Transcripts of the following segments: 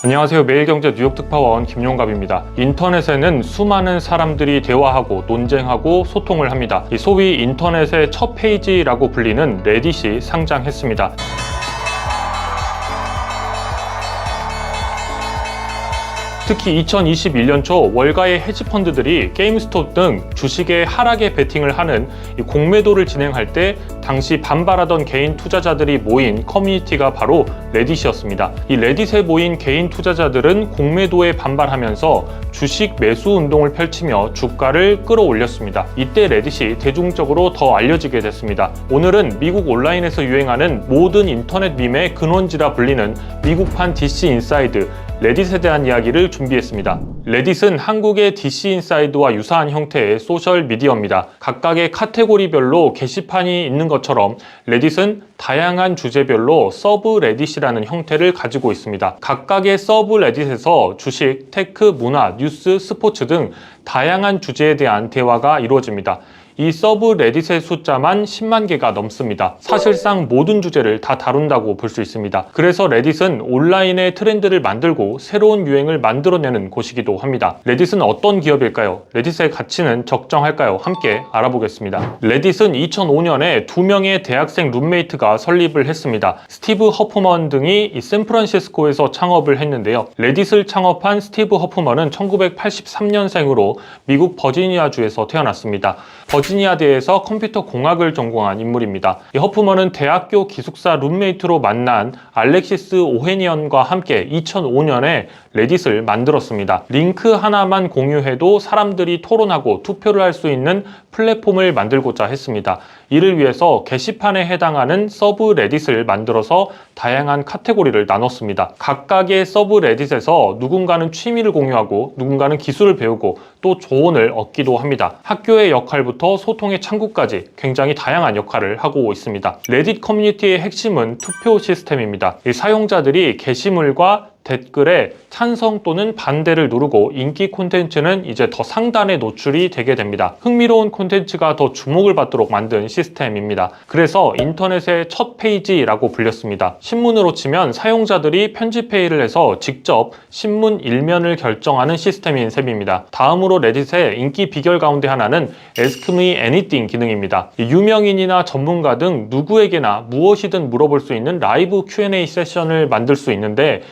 안녕하세요. 매일경제 뉴욕 특파원 김용갑입니다. 인터넷에는 수많은 사람들이 대화하고 논쟁하고 소통을 합니다. 이 소위 인터넷의 첫 페이지라고 불리는 레딧이 상장했습니다. 특히 2021년 초 월가의 헤지펀드들이 게임스톱 등 주식의 하락에 베팅을 하는 이 공매도를 진행할 때 당시 반발하던 개인 투자자들이 모인 커뮤니티가 바로 레딧이었습니다. 이 레딧에 모인 개인 투자자들은 공매도에 반발하면서 주식 매수 운동을 펼치며 주가를 끌어올렸습니다. 이때 레딧이 대중적으로 더 알려지게 됐습니다. 오늘은 미국 온라인에서 유행하는 모든 인터넷 밈의 근원지라 불리는 미국판 DC 인사이드 레딧에 대한 이야기를 준비했습니다. 레딧은 한국의 DC 인사이드와 유사한 형태의 소셜 미디어입니다. 각각의 카테고리별로 게시판이 있는 것처럼 레딧은 다양한 주제별로 서브 레딧이라는 형태를 가지고 있습니다. 각각의 서브 레딧에서 주식, 테크, 문화, 뉴스, 스포츠 등 다양한 주제에 대한 대화가 이루어집니다. 이 서브 레딧의 숫자만 10만 개가 넘습니다. 사실상 모든 주제를 다 다룬다고 볼 수 있습니다. 그래서 레딧은 온라인의 트렌드를 만들고 새로운 유행을 만들어내는 곳이기도 합니다. 레딧은 어떤 기업일까요? 레딧의 가치는 적정할까요? 함께 알아보겠습니다. 레딧은 2005년에 두 명의 대학생 룸메이트가 설립을 했습니다. 스티브 허프먼 등이 이 샌프란시스코에서 창업을 했는데요. 레딧을 창업한 스티브 허프먼은 1983년생으로 미국 버지니아주에서 태어났습니다. 버지 니아대에서 컴퓨터 공학을 전공한 인물입니다. 이 허프먼은 대학교 기숙사 룸메이트로 만난 알렉시스 오헤니언과 함께 2005년에 레딧을 만들었습니다. 링크 하나만 공유해도 사람들이 토론하고 투표를 할 수 있는 플랫폼을 만들고자 했습니다. 이를 위해서 게시판에 해당하는 서브 레딧을 만들어서 다양한 카테고리를 나눴습니다. 각각의 서브 레딧에서 누군가는 취미를 공유하고 누군가는 기술을 배우고 또 조언을 얻기도 합니다. 학교의 역할부터 소통의 창구까지 굉장히 다양한 역할을 하고 있습니다. 레딧 커뮤니티의 핵심은 투표 시스템입니다. 이 사용자들이 게시물과 댓글에 찬성 또는 반대를 누르고 인기 콘텐츠는 이제 더 상단에 노출이 되게 됩니다. 흥미로운 콘텐츠가 더 주목을 받도록 만든 시스템입니다. 그래서 인터넷의 첫 페이지라고 불렸습니다. 신문으로 치면 사용자들이 편집 회의를 해서 직접 신문 일면을 결정하는 시스템인 셈입니다. 다음으로 레딧의 인기 비결 가운데 하나는 Ask Me Anything 기능입니다. 유명인이나 전문가 등 누구에게나 무엇이든 물어볼 수 있는 라이브 Q&A 세션을 만들 수 있는데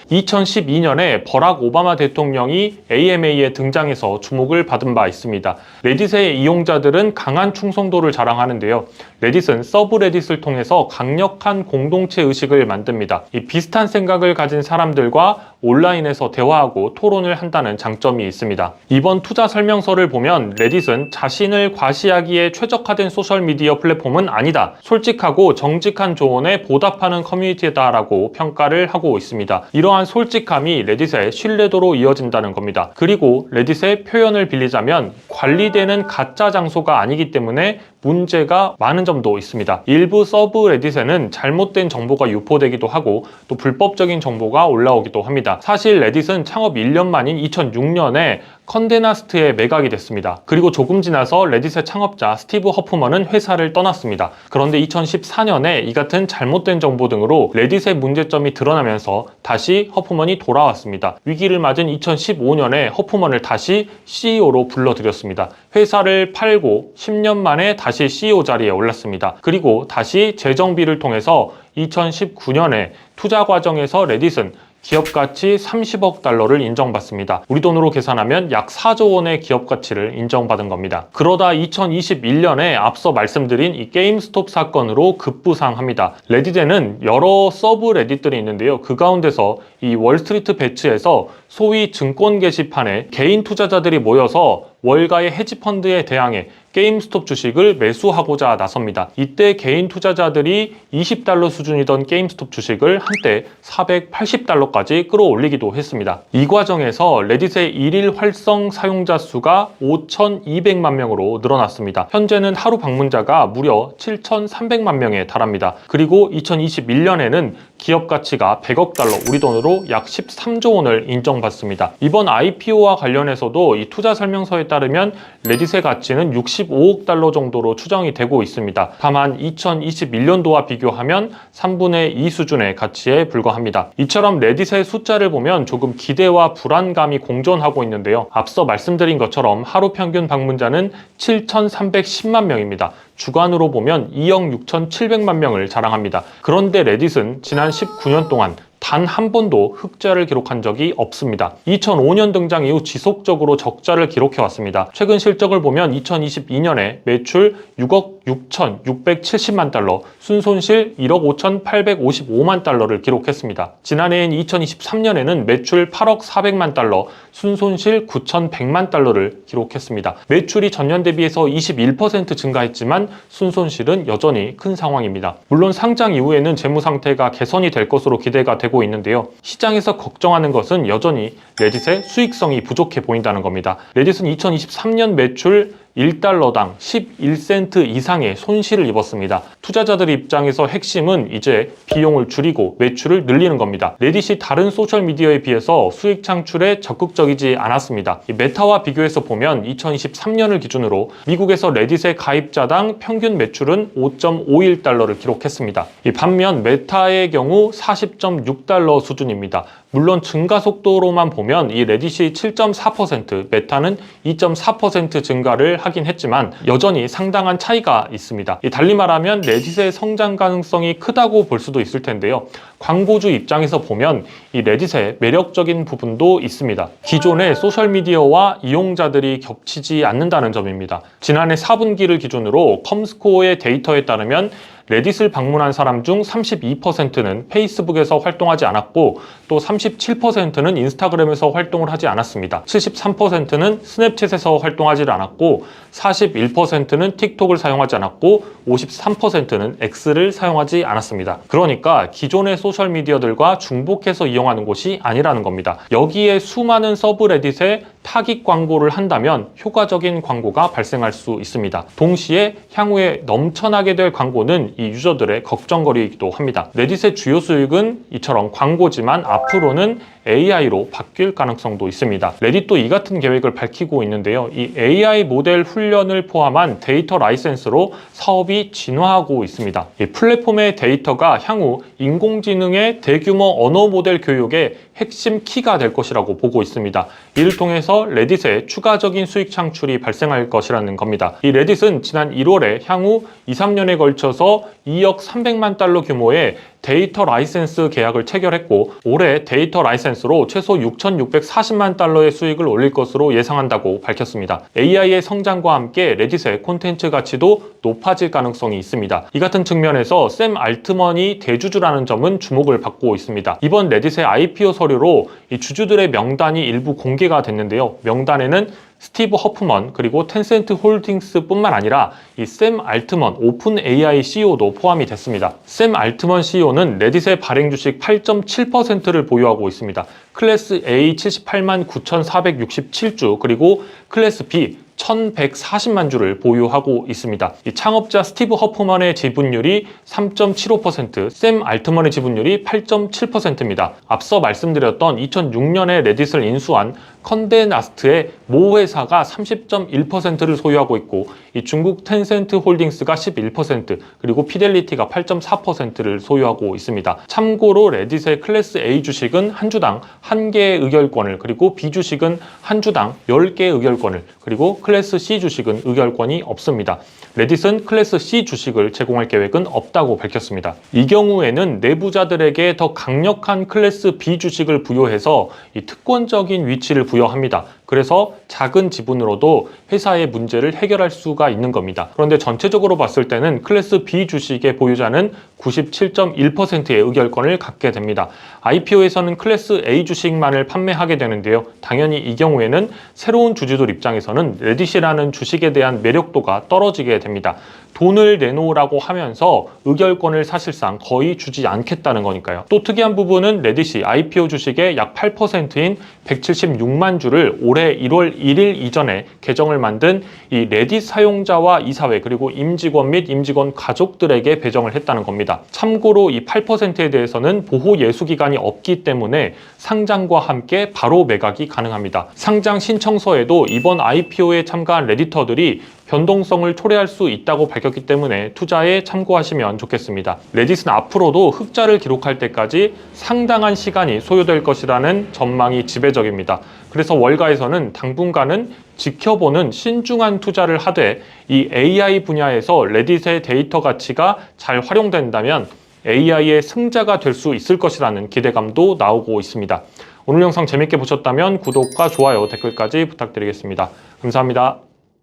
2012년에 버락 오바마 대통령이 AMA에 등장해서 주목을 받은 바 있습니다. 레딧의 이용자들은 강한 충성도를 자랑하는데요. 레딧은 서브 레딧을 통해서 강력한 공동체 의식을 만듭니다. 이 비슷한 생각을 가진 사람들과 온라인에서 대화하고 토론을 한다는 장점이 있습니다. 이번 투자 설명서를 보면 레딧은 자신을 과시하기에 최적화된 소셜미디어 플랫폼은 아니다. 솔직하고 정직한 조언에 보답하는 커뮤니티다라고 평가를 하고 있습니다. 이러한 솔직함이 레딧의 신뢰도로 이어진다는 겁니다. 그리고 레딧의 표현을 빌리자면 관리되는 가짜 장소가 아니기 때문에 문제가 많은 점도 있습니다. 일부 서브 레딧에는 잘못된 정보가 유포되기도 하고 또 불법적인 정보가 올라오기도 합니다. 사실 레딧은 창업 1년 만인 2006년에 컨데나스트에 매각이 됐습니다. 그리고 조금 지나서 레딧의 창업자 스티브 허프먼은 회사를 떠났습니다. 그런데 2014년에 이 같은 잘못된 정보 등으로 레딧의 문제점이 드러나면서 다시 허프먼이 돌아왔습니다. 위기를 맞은 2015년에 허프먼을 다시 CEO로 불러들였습니다. 회사를 팔고 10년 만에 다시 CEO 자리에 올랐습니다. 그리고 다시 재정비를 통해서 2019년에 투자 과정에서 레딧은 기업 가치 30억 달러를 인정받습니다. 우리 돈으로 계산하면 약 4조 원의 기업 가치를 인정받은 겁니다. 그러다 2021년에 앞서 말씀드린 이 게임스톱 사건으로 급부상합니다. 레딧에는 여러 서브 레딧들이 있는데요. 그 가운데서 이 월스트리트 배츠에서 소위 증권 게시판에 개인 투자자들이 모여서 월가의 헤지펀드에 대항해 게임스톱 주식을 매수하고자 나섭니다. 이때 개인 투자자들이 20달러 수준이던 게임스톱 주식을 한때 480달러까지 끌어올리기도 했습니다. 이 과정에서 레딧의 일일 활성 사용자 수가 5,200만 명으로 늘어났습니다. 현재는 하루 방문자가 무려 7,300만 명에 달합니다. 그리고 2021년에는 기업 가치가 100억 달러, 우리 돈으로 약 13조 원을 인정받습니다. 이번 IPO와 관련해서도 이 투자 설명서에 따르면 레딧의 가치는 60억 15억 달러 정도로 추정이 되고 있습니다. 다만 2021년도와 비교하면 3분의 2 수준의 가치에 불과합니다. 이처럼 레딧의 숫자를 보면 조금 기대와 불안감이 공존하고 있는데요. 앞서 말씀드린 것처럼 하루 평균 방문자는 7,310만 명입니다. 주간으로 보면 2억 6,700만 명을 자랑합니다. 그런데 레딧은 지난 19년 동안 단 한 번도 흑자를 기록한 적이 없습니다. 2005년 등장 이후 지속적으로 적자를 기록해 왔습니다. 최근 실적을 보면 2022년에 매출 6억 6,670만 달러, 순손실 1억 5,855만 달러를 기록했습니다. 지난해인 2023년에는 매출 8억 400만 달러, 순손실 9,100만 달러를 기록했습니다. 매출이 전년 대비해서 21% 증가했지만 순손실은 여전히 큰 상황입니다. 물론 상장 이후에는 재무 상태가 개선이 될 것으로 기대가 되고 있는데요. 시장에서 걱정하는 것은 여전히 레딧의 수익성이 부족해 보인다는 겁니다. 레딧은 2023년 매출 1달러당 11센트 이상의 손실을 입었습니다. 투자자들 입장에서 핵심은 이제 비용을 줄이고 매출을 늘리는 겁니다. 레딧이 다른 소셜미디어에 비해서 수익 창출에 적극적이지 않았습니다. 이 메타와 비교해서 보면 2023년을 기준으로 미국에서 레딧의 가입자당 평균 매출은 5.51달러를 기록했습니다. 이 반면 메타의 경우 40.6달러 수준입니다. 물론 증가 속도로만 보면 이 레딧이 7.4%, 메타는 2.4% 증가를 하긴 했지만 여전히 상당한 차이가 있습니다. 이 달리 말하면 레딧의 성장 가능성이 크다고 볼 수도 있을 텐데요. 광고주 입장에서 보면 이 레딧의 매력적인 부분도 있습니다. 기존의 소셜미디어와 이용자들이 겹치지 않는다는 점입니다. 지난해 4분기를 기준으로 컴스코어의 데이터에 따르면 레딧을 방문한 사람 중 32%는 페이스북에서 활동하지 않았고 또 37%는 인스타그램에서 활동을 하지 않았습니다. 73%는 스냅챗에서 활동하지 않았고 41%는 틱톡을 사용하지 않았고 53%는 X를 사용하지 않았습니다. 그러니까 기존의 소셜미디어들과 중복해서 이용하는 곳이 아니라는 겁니다. 여기에 수많은 서브레딧에 타깃 광고를 한다면 효과적인 광고가 발생할 수 있습니다. 동시에 향후에 넘쳐나게 될 광고는 이 유저들의 걱정거리이기도 합니다. 레딧의 주요 수익은 이처럼 광고지만 앞으로는 AI로 바뀔 가능성도 있습니다. 레딧도 이 같은 계획을 밝히고 있는데요. 이 AI 모델 훈련을 포함한 데이터 라이센스로 사업이 진화하고 있습니다. 이 플랫폼의 데이터가 향후 인공지능의 대규모 언어 모델 교육의 핵심 키가 될 것이라고 보고 있습니다. 이를 통해서 레딧의 추가적인 수익 창출이 발생할 것이라는 겁니다. 이 레딧은 지난 1월에 향후 2, 3년에 걸쳐서 2억 300만 달러 규모의 데이터 라이센스 계약을 체결했고 올해 데이터 라이센스로 최소 6,640만 달러의 수익을 올릴 것으로 예상한다고 밝혔습니다. AI의 성장과 함께 레딧의 콘텐츠 가치도 높아질 가능성이 있습니다. 이 같은 측면에서 샘 알트먼이 대주주라는 점은 주목을 받고 있습니다. 이번 레딧의 IPO 서류로 이 주주들의 명단이 일부 공개가 됐는데요. 명단에는 스티브 허프먼 그리고 텐센트 홀딩스뿐만 아니라 이 샘 알트먼 오픈 AI CEO도 포함이 됐습니다. 샘 알트먼 CEO는 레딧의 발행 주식 8.7%를 보유하고 있습니다. 클래스 A 78만 9,467주 그리고 클래스 B 1140만 주를 보유하고 있습니다. 이 창업자 스티브 허프먼의 지분율이 3.75%, 샘 알트먼의 지분율이 8.7%입니다. 앞서 말씀드렸던 2006년에 레딧을 인수한 컨데나스트의 모 회사가 30.1%를 소유하고 있고 이 중국 텐센트 홀딩스가 11% 그리고 피델리티가 8.4%를 소유하고 있습니다. 참고로 레딧의 클래스 A 주식은 한 주당 한 개의 의결권을 그리고 B 주식은 한 주당 10개의 의결권을 그리고 클래스 C 주식은 의결권이 없습니다. 레딧은 클래스 C 주식을 제공할 계획은 없다고 밝혔습니다. 이 경우에는 내부자들에게 더 강력한 클래스 B 주식을 부여해서 이 특권적인 위치를 부여 합니다. 그래서 작은 지분으로도 회사의 문제를 해결할 수가 있는 겁니다. 그런데 전체적으로 봤을 때는 클래스 B 주식의 보유자는 97.1%의 의결권을 갖게 됩니다. IPO에서는 클래스 A 주식만을 판매하게 되는데요. 당연히 이 경우에는 새로운 주주들 입장에서는 레딧이라는 주식에 대한 매력도가 떨어지게 됩니다. 돈을 내놓으라고 하면서 의결권을 사실상 거의 주지 않겠다는 거니까요. 또 특이한 부분은 레딧이 IPO 주식의 약 8%인 176만 주를 올해 1월 1일 이전에 계정을 만든 이 레딧 사용자와 이사회 그리고 임직원 및 임직원 가족들에게 배정을 했다는 겁니다. 참고로 이 8%에 대해서는 보호 예수 기간이 없기 때문에 상장과 함께 바로 매각이 가능합니다. 상장 신청서에도 이번 IPO에 참가한 레디터들이 변동성을 초래할 수 있다고 밝혔기 때문에 투자에 참고하시면 좋겠습니다. 레딧은 앞으로도 흑자를 기록할 때까지 상당한 시간이 소요될 것이라는 전망이 지배적입니다. 그래서 월가에서는 당분간은 지켜보는 신중한 투자를 하되 이 AI 분야에서 레딧의 데이터 가치가 잘 활용된다면 AI의 승자가 될 수 있을 것이라는 기대감도 나오고 있습니다. 오늘 영상 재밌게 보셨다면 구독과 좋아요, 댓글까지 부탁드리겠습니다. 감사합니다.